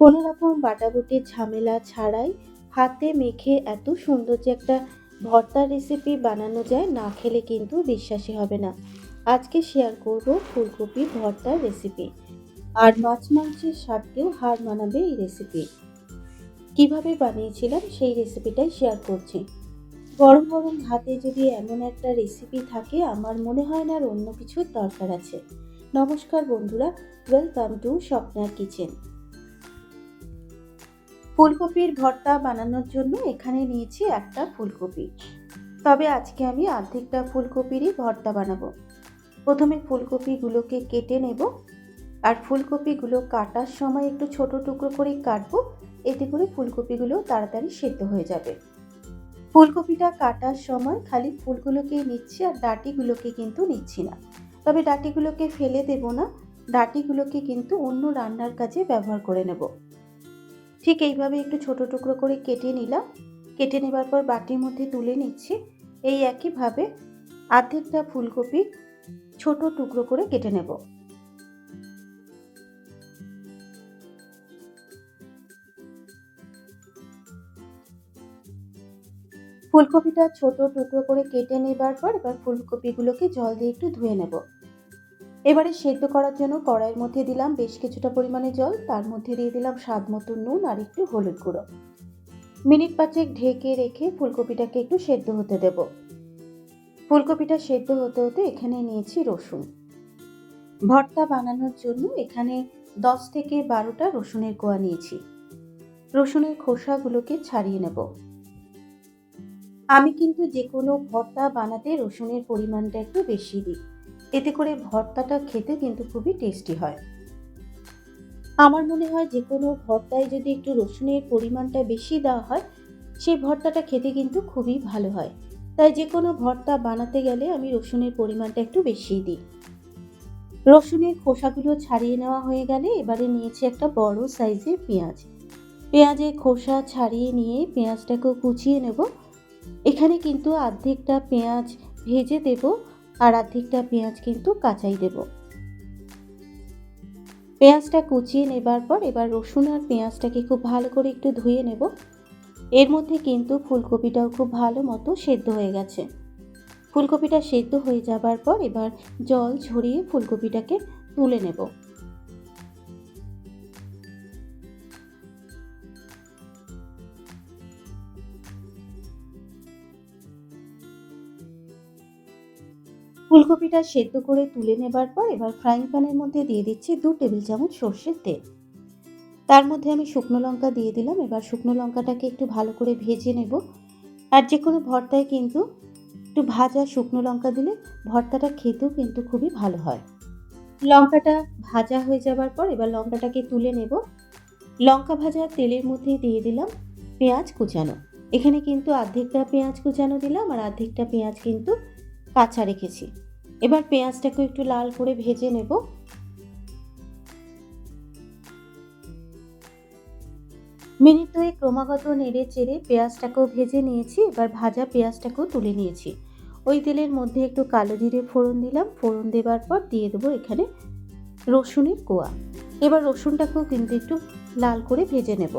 কোনো রকম বাটাবুটির ঝামেলা ছাড়াই হাতে মেখে এত সুন্দর যে একটা ভর্তার রেসিপি বানানো যায়, না খেলে কিন্তু বিশ্বাসী হবে না। আজকে শেয়ার করব ফুলকপি ভর্তার রেসিপি আর মাছ মাংসের স্বাদকেও হার মানাবে এই রেসিপি কীভাবে বানিয়েছিলাম সেই রেসিপিটাই শেয়ার করছি। গরম গরম ভাতে যদি এমন একটা রেসিপি থাকে, আমার মনে হয় না আর অন্য কিছুর দরকার আছে। নমস্কার বন্ধুরা ওয়েলকাম টু স্বপ্নার কিচেন ফুলকপির ভর্তা বানানোর জন্য এখানে নিয়েছি একটা ফুলকপি। তবে আজকে আমি অর্ধেকটা ফুলকপিরই ভর্তা বানাবো। প্রথমে ফুলকপিগুলোকে কেটে নেব আর ফুলকপিগুলো কাটার সময় একটু ছোট টুকরো করে কাটবো। এতে করে ফুলকপিগুলো তাড়াতাড়ি সেদ্ধ হয়ে যাবে। ফুলকপিটা কাটার সময় খালি ফুলগুলোকে নিচ্ছি আর ডাঁটিগুলোকে কিন্তু নিচ্ছি না। তবে ডাঁটিগুলোকে ফেলে দেব না, ডাঁটিগুলোকে কিন্তু অন্য রান্নার কাজে ব্যবহার করে নেব। ঠিক এইভাবে একটু ছোট টুকরো করে কেটে নিলাম। কেটে নেবার পর বাটির মধ্যে তুলে নিচ্ছি। এই একইভাবে আর্ধেকটা ফুলকপি ছোট টুকরো করে কেটে নেব। ফুলকপিটা ছোট টুকরো করে কেটে নেবার পর এবার ফুলকপিগুলোকে জল দিয়ে একটু ধুয়ে নেব। এবারে সেদ্ধ করার জন্য কড়াইয়ের মধ্যে দিলাম বেশ কিছুটা পরিমাণে জল। তার মধ্যে দিয়ে দিলাম স্বাদ মতো নুন আর একটু হলুদ গুঁড়ো। মিনিট পাঁচেক ঢেকে রেখে ফুলকপিটাকে একটু সেদ্ধ হতে দেব। ফুলকপিটা সেদ্ধ হতে হতে এখানে নিয়েছি রসুন। ভর্তা বানানোর জন্য এখানে দশ থেকে বারোটা রসুনের কোয়া নিয়েছি। রসুনের খোসাগুলোকে ছাড়িয়ে নেব। আমি কিন্তু যে কোনো ভর্তা বানাতে রসুনের পরিমাণটা একটু বেশি দিই। এতে করে ভর্তাটা খেতে কিন্তু খুবই টেস্টি হয়। আমার মনে হয় যে কোনো ভর্তায় যদি একটু রসুনের পরিমাণটা বেশি দেওয়া হয়, সেই ভর্তাটা খেতে কিন্তু খুবই ভালো হয়। তাই যে কোনো ভর্তা বানাতে গেলে আমি রসুনের পরিমাণটা একটু বেশিই দিই। রসুনের খোসাগুলো ছাড়িয়ে নেওয়া হয়ে গেলে এবারে নিয়েছি একটা বড় সাইজের পেঁয়াজ। পেঁয়াজের খোসা ছাড়িয়ে নিয়ে পেঁয়াজটাকেও কুচিয়ে নেব। এখানে কিন্তু অর্ধেকটা পেঁয়াজ ভেজে দেব। আর অর্ধেকটা পেঁয়াজ কিন্তু কাঁচাই দেব। পেঁয়াজটা কুচিয়ে নেবার পর এবার রসুন আর পেঁয়াজটাকে খুব ভালো করে একটু ধুয়ে নেব। এর মধ্যে কিন্তু ফুলকপিটাও খুব ভালো মতো সেদ্ধ হয়ে গেছে। ফুলকপিটা সেদ্ধ হয়ে যাবার পর এবার জল ঝরিয়ে ফুলকপিটাকে তুলে নেব। ফুলকপিটা সেদ্ধ করে তুলে নেবার পর এবার ফ্রাইং প্যানের মধ্যে দিয়ে দিচ্ছি দু টেবিল চামচ সর্ষের তেল। তার মধ্যে আমি শুকনো লঙ্কা দিয়ে দিলাম। এবার শুকনো লঙ্কাটাকে একটু ভালো করে ভেজে নেব। আর যে কোনো ভর্তায় কিন্তু একটু ভাজা শুকনো লঙ্কা দিলে ভর্তাটা খেতেও কিন্তু খুবই ভালো হয়। লঙ্কাটা ভাজা হয়ে যাবার পর এবার লঙ্কাটাকে তুলে নেব। লঙ্কা ভাজা তেলের মধ্যে দিয়ে দিলাম পেঁয়াজ কুচানো। এখানে কিন্তু অর্ধেকটা পেঁয়াজ কুচানো দিলাম আর অর্ধেকটা পেঁয়াজ কিন্তু কাঁচা রেখেছি। এবার পেঁয়াজটাকে একটু লাল করে ভেজে নেব। মিনিট দুই ক্রমাগত নেড়ে চেড়ে পেঁয়াজটাকেও ভেজে নিয়েছি, এবার ভাজা পেঁয়াজটাকেও তুলে নিয়েছি। ওই তেলের মধ্যে একটু কালো জিরে ফোড়ন দিলাম, ফোড়ন দেবার পর দিয়ে দেবো এখানে রসুনের কোয়া। এবার রসুনটাকেও কিন্তু একটু লাল করে ভেজে নেব।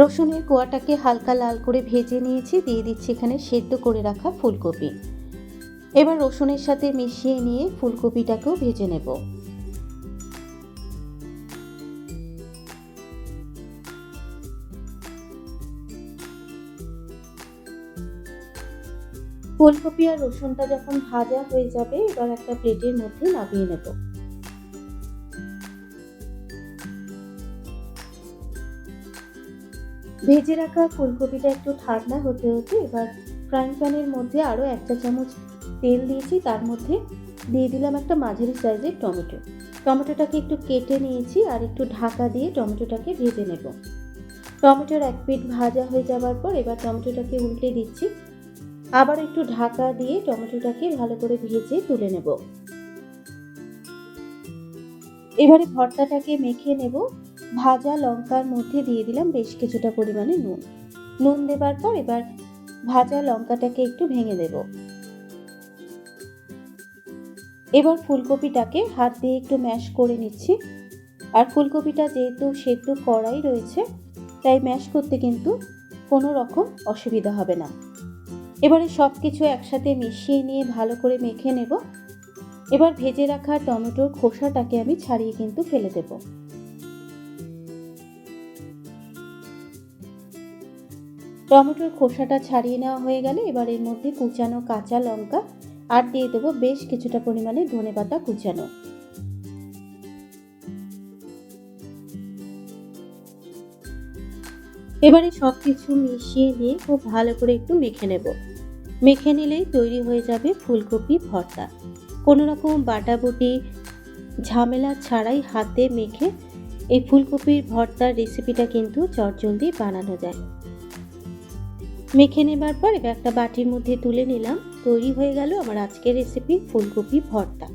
রসুনের কোয়াটাকে হালকা লাল করে ভেজে নিয়েছি, দিয়ে দিচ্ছি এখানে সেদ্ধ করে রাখা ফুলকপি। এবার রসুনের সাথে মিশিয়ে নিয়ে ফুলকপিটাকেও ভেজে নেব। ফুলকপি আর রসুনটা যখন ভাজা হয়ে যাবে, এবার একটা প্লেটের মধ্যে নামিয়ে নেব। ভেজে রাখা ফুলকপিটা একটু ঠান্ডা হতে হতে এবার ফ্রাইং প্যানের মধ্যে আরও একটা চামচ তেল দিয়েছি। তার মধ্যে দিয়ে দিলাম একটা মাঝারি সাইজের টমেটো। টমেটোটাকে একটু কেটে নিয়েছি আর একটু ঢাকা দিয়ে টমেটোটাকে ভেজে নেব। টমেটোর এক পিঠ ভাজা হয়ে যাওয়ার পর এবার টমেটোটাকে উল্টে দিচ্ছি। আবার একটু ঢাকা দিয়ে টমেটোটাকে ভালো করে ভেজে তুলে নেব। এবারে ভর্তাটাকে মেখে নেব। ভাজা লঙ্কার মধ্যে দিয়ে দিলাম বেশ কিছুটা পরিমাণে নুন। নুন দেবার পর এবার ভাজা লঙ্কাটাকে একটু ভেঙে দেব। এবার ফুলকপিটাকে হাত দিয়ে একটু ম্যাশ করে নিচ্ছি। আর ফুলকপিটা যেহেতু সেদ্ধ কড়াই রয়েছে, তাই ম্যাশ করতে কিন্তু কোনো রকম অসুবিধা হবে না। এবারে সব কিছু একসাথে মিশিয়ে নিয়ে ভালো করে মেখে নেব। এবার ভেজে রাখা টমেটোর খোসাটাকে আমি ছাড়িয়ে কিন্তু ফেলে দেব। টমেটোর খোসাটা ছাড়িয়ে নেওয়া হয়ে গেলে এবার এর মধ্যে কুচানো কাঁচা লঙ্কা আর দিয়ে দেবো বেশ কিছুটা পরিমাণে ধনে পাতা কুচানো। এবারে সব কিছু মিশিয়ে নিয়ে খুব ভালো করে একটু মেখে নেব। মেখে নিলেই তৈরি হয়ে যাবে ফুলকপি ভর্তা। কোনো রকম বাটাবুটি, ঝামেলা ছাড়াই হাতে মেখে এই ফুলকপির ভর্তার রেসিপিটা কিন্তু চটজলদি বানানো যায়। মেখে নেবার পর এবার একটা বাটির মধ্যে তুলে নিলাম। তৈরি হয়ে গেল আমার আজকের রেসিপি ফুলকপি ভর্তা।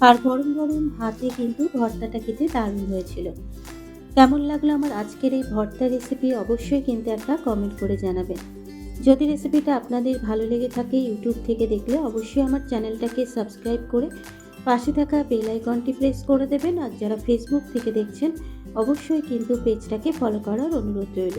আর গরম গরম হাতে কিন্তু ভর্তাটা খেতে দারুণ হয়েছিল। কেমন লাগল আমার আজকের এই ভর্তা রেসিপি অবশ্যই কিন্তু একটা কমেন্ট করে জানাবেন। যদি রেসিপিটা আপনাদের ভালো লেগে থাকে ইউটিউব থেকে দেখলে অবশ্যই আমার চ্যানেলটাকে সাবস্ক্রাইব করে পাশে থাকা বেল আইকনটি প্রেস করে দেবেন। আর যারা ফেসবুক থেকে দেখছেন, অবশ্যই কিন্তু পেজটাকে ফলো করার অনুরোধ রইল।